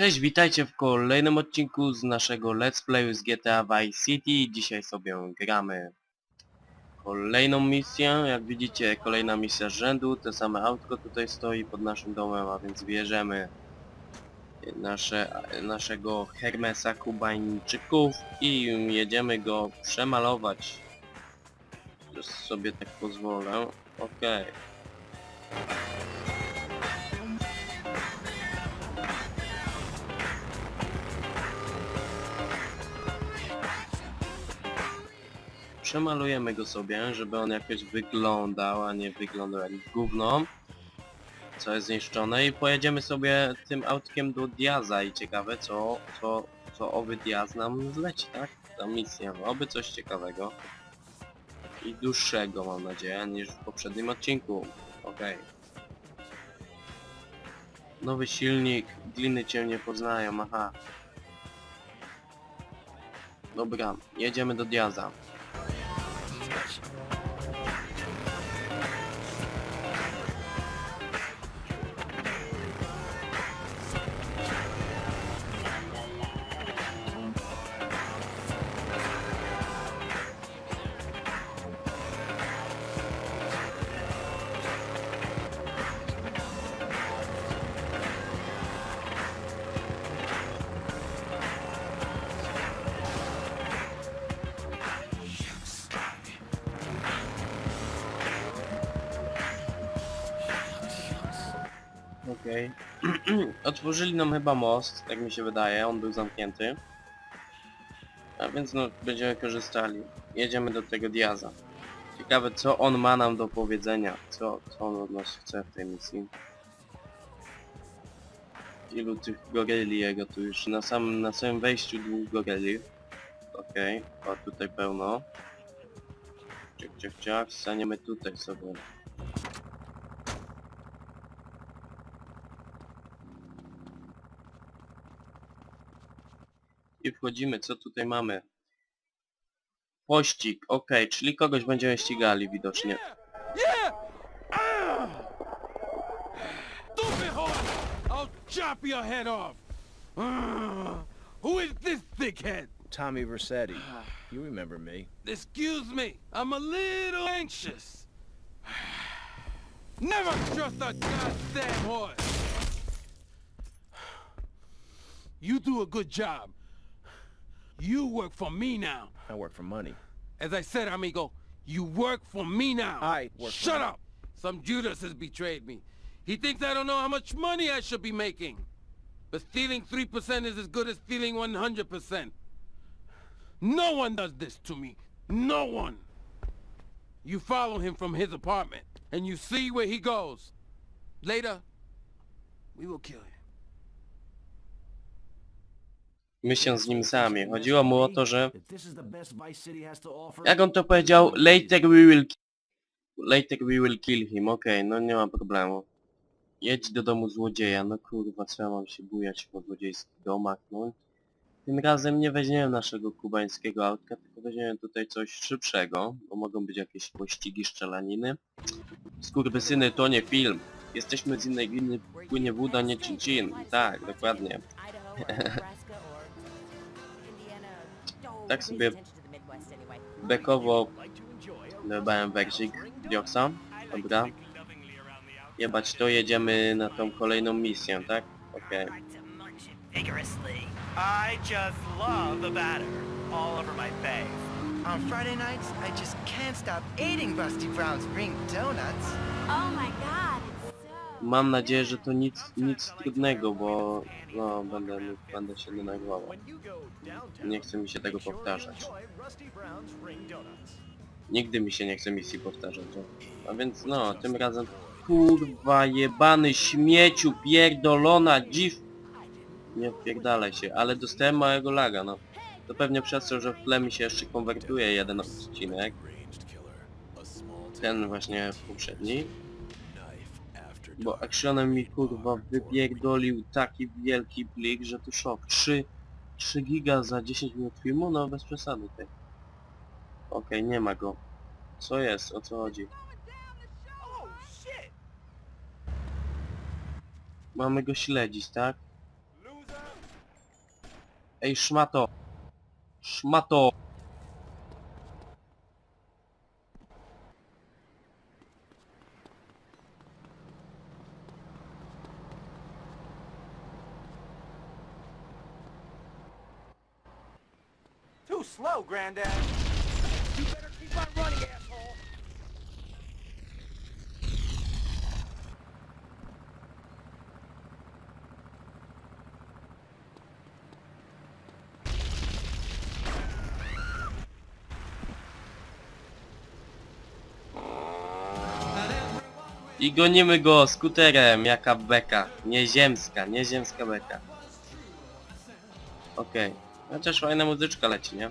Cześć, witajcie w kolejnym odcinku z naszego Let's Playu z GTA Vice City. Dzisiaj sobie gramy kolejną misję. Jak widzicie, kolejna misja z rzędu. Te same autko tutaj stoi pod naszym domem, a więc bierzemy nasze, naszego Hermesa Kubańczyków i jedziemy go przemalować. Już sobie tak pozwolę. Okej. Przemalujemy go sobie, żeby on jakoś wyglądał, a nie wyglądał jak gówno. Co jest zniszczone i pojedziemy sobie tym autkiem do Diaza i ciekawe co, co, co owy Diaz nam zleci, tak? Ta misja, no, oby coś ciekawego. I dłuższego mam nadzieję niż w poprzednim odcinku. Okej. Nowy silnik, gliny cię nie poznają, aha. Dobra, jedziemy do Diaza. much. Okej. Otworzyli nam chyba most, tak mi się wydaje, on był zamknięty. A więc no, będziemy korzystali. Jedziemy do tego Diaza. Ciekawe co on ma nam do powiedzenia, co, co on od nas chce w tej misji. Ilu tych goryli jego tu już, na samym, na samym wejściu dwóch goryli. Okej, o tutaj pełno. Ciach, ciach, ciach, staniemy tutaj sobie. I wchodzimy, co tutaj mamy? Pościg, okej, czyli kogoś będziemy ścigali widocznie. Yeah! Ah! Stupid horse! I'll chop your head off! Ah! Who is this thickhead? Tommy Versetti. You remember me. Excuse me, I'm a little anxious. Never trust a goddamn horse! You do a good job. You work for me now. I work for money. As I said, amigo, you work for me now. I work Shut up! Some Judas has betrayed me. He thinks I don't know how much money I should be making. But stealing 3% is as good as stealing 100%. No one does this to me. No one. You follow him from his apartment, and you see where he goes. Later, we will kill him. My się z nim sami. Chodziło mu o to, że... Jak on to powiedział? Later we will... Later we will kill him. Okej, no nie ma problemu. Jedź do domu złodzieja. No kurwa, co ja mam się bujać po złodziejskich domach, no. Tym razem nie weźmiemy naszego kubańskiego autka, tylko weźmiemy tutaj coś szybszego, bo mogą być jakieś pościgi, strzelaniny. Skurwysyny, to nie film. Jesteśmy z innej gliny, płynie woda, nie cin Tak, dokładnie. tak sobie Bekowo dodałem wersik Dioksa. Dobra. Jebać to, jedziemy na tą kolejną misję, tak? Okej. vigorously. I just love the batter all over my face. On Friday nights, I just can't stop eating Rusty Brown's ring donuts. Oh my god. Mam nadzieję, że to nic, nic trudnego, bo no, będę, będę się denerwował. Nie chce mi się tego powtarzać. Nigdy mi się nie chce misji powtarzać. A więc no, tym razem... Kurwa, jebany śmieciu, pierdolona, dziw... Nie wpierdalaj się, ale dostałem małego laga, no. To pewnie przez to, że w tle mi się jeszcze konwertuje jeden odcinek. Ten właśnie poprzedni. Bo actionem mi kurwa wypierdolił taki wielki plik, że to szok. 3, 3 giga za 10 minut filmu? No bez przesady tej. Okej, nie ma go. Co jest? O co chodzi? Mamy go śledzić, tak? Ej, szmato! Szmato! Too slow, Granddad. You better keep on running, asshole. I gonimy go skuterem, jaka beka. Nieziemska, nieziemska beka. Okej. Chociaż fajna muzyczka leci, nie?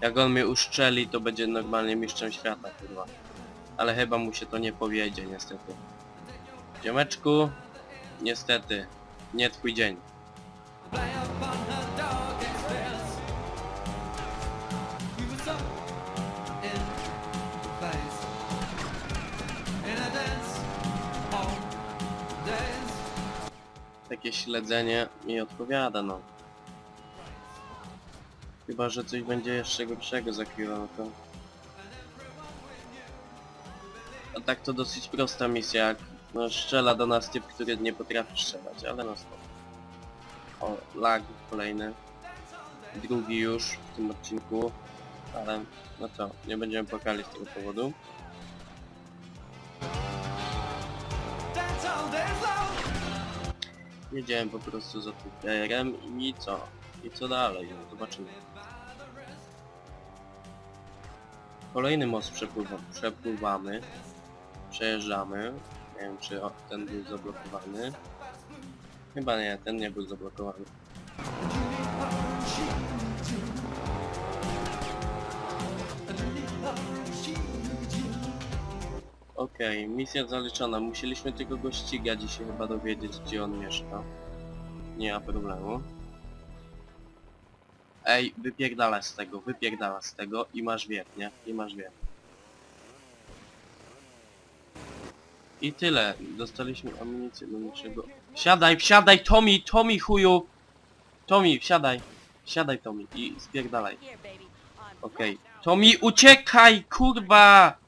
Jak on mnie uszczeli, to będzie normalnie mistrzem świata, kurwa. Ale chyba mu się to nie powiedzie, niestety. Ziomeczku, niestety, nie twój dzień. Takie śledzenie mi odpowiada, no. Chyba, że coś będzie jeszcze gorszego za chwilę, no to... A tak to dosyć prosta misja, jak no, strzela do nas typ, który nie potrafi strzelać, ale no spoko. O, lag kolejny. Drugi już w tym odcinku, ale no co, nie będziemy płakali z tego powodu. Jedziemy po prostu za player-em i co? I co dalej? No, zobaczymy. Kolejny most przepływa, przepływamy. Przejeżdżamy. Nie wiem czy ten był zablokowany. Chyba nie, ten nie był zablokowany. Okej, misja zaliczona. Musieliśmy tylko go ścigać i się chyba dowiedzieć, gdzie on mieszka. Nie ma problemu. Ej, wypierdala z tego, wypierdala z tego i masz wiek, nie? I masz wiek. I tyle. Dostaliśmy amunicję do naszego... Siadaj, wsiadaj, Tommy, Tommy chuju! Tommy, wsiadaj. Wsiadaj, Tommy i spierdalaj. Okej. Tommy, uciekaj, kurwa!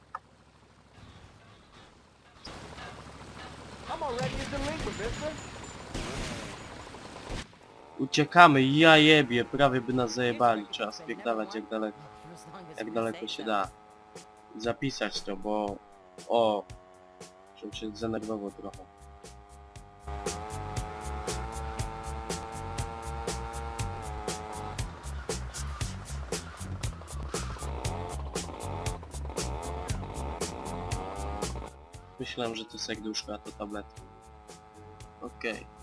Uciekamy, ja jebie, prawie by nas zajebali. Trzeba spierdalać jak daleko, jak daleko się da. Zapisać to, bo... O! Żebym się zdenerwował trochę. Myślałem, że to serduszko, a to tabletki. Okej.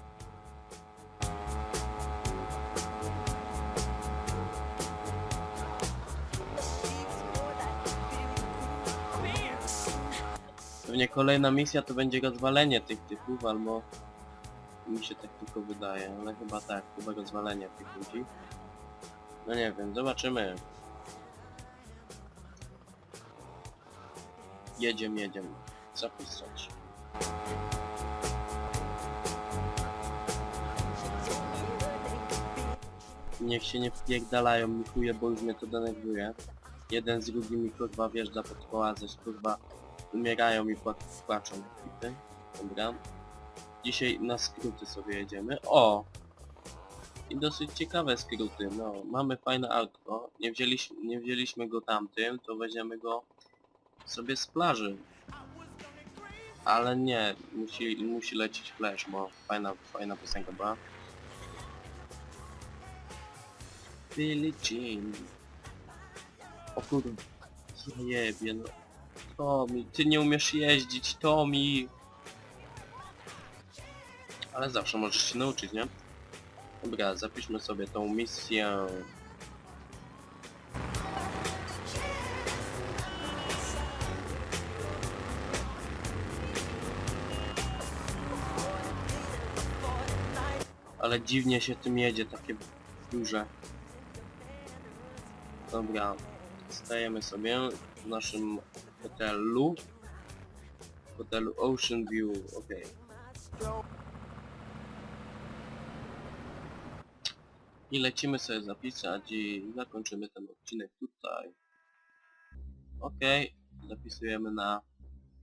Pewnie kolejna misja to będzie rozwalenie tych typów, albo mi się tak tylko wydaje, ale chyba tak, chyba rozwalenie tych ludzi. No nie wiem, zobaczymy. Jedziemy, jedziemy. Zapisać. Niech się nie wpierdalają mi chuje, bo już mnie to denerwuje. Jeden z drugim mi kurwa wjeżdża pod koła, zaś kurwa umierają i pła- płaczą. Dobra. Dzisiaj na skróty sobie jedziemy. O! I dosyć ciekawe skróty. No, mamy fajne autko. Nie wzięliśmy, nie wzięliśmy go tamtym, to weźmiemy go sobie z plaży. Ale nie, musi, musi lecieć flash, bo fajna, fajna piosenka była. Billie Jean. O kurde. Jebie, no. Tommy, ty nie umiesz jeździć, Tommy! Ale zawsze możesz się nauczyć, nie? Dobra, zapiszmy sobie tą misję. Ale dziwnie się tym jedzie, takie duże. Dobra, Stajemy sobie w naszym hotelu. Hotelu Ocean View, okej. I lecimy sobie zapisać i zakończymy ten odcinek tutaj. Okej, zapisujemy na...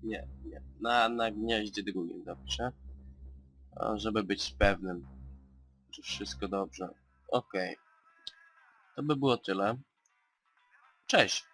Nie, nie. Na, na gnieździe drugim zapiszę. Żeby być pewnym, że wszystko dobrze. Okej. To by było tyle. Cześć!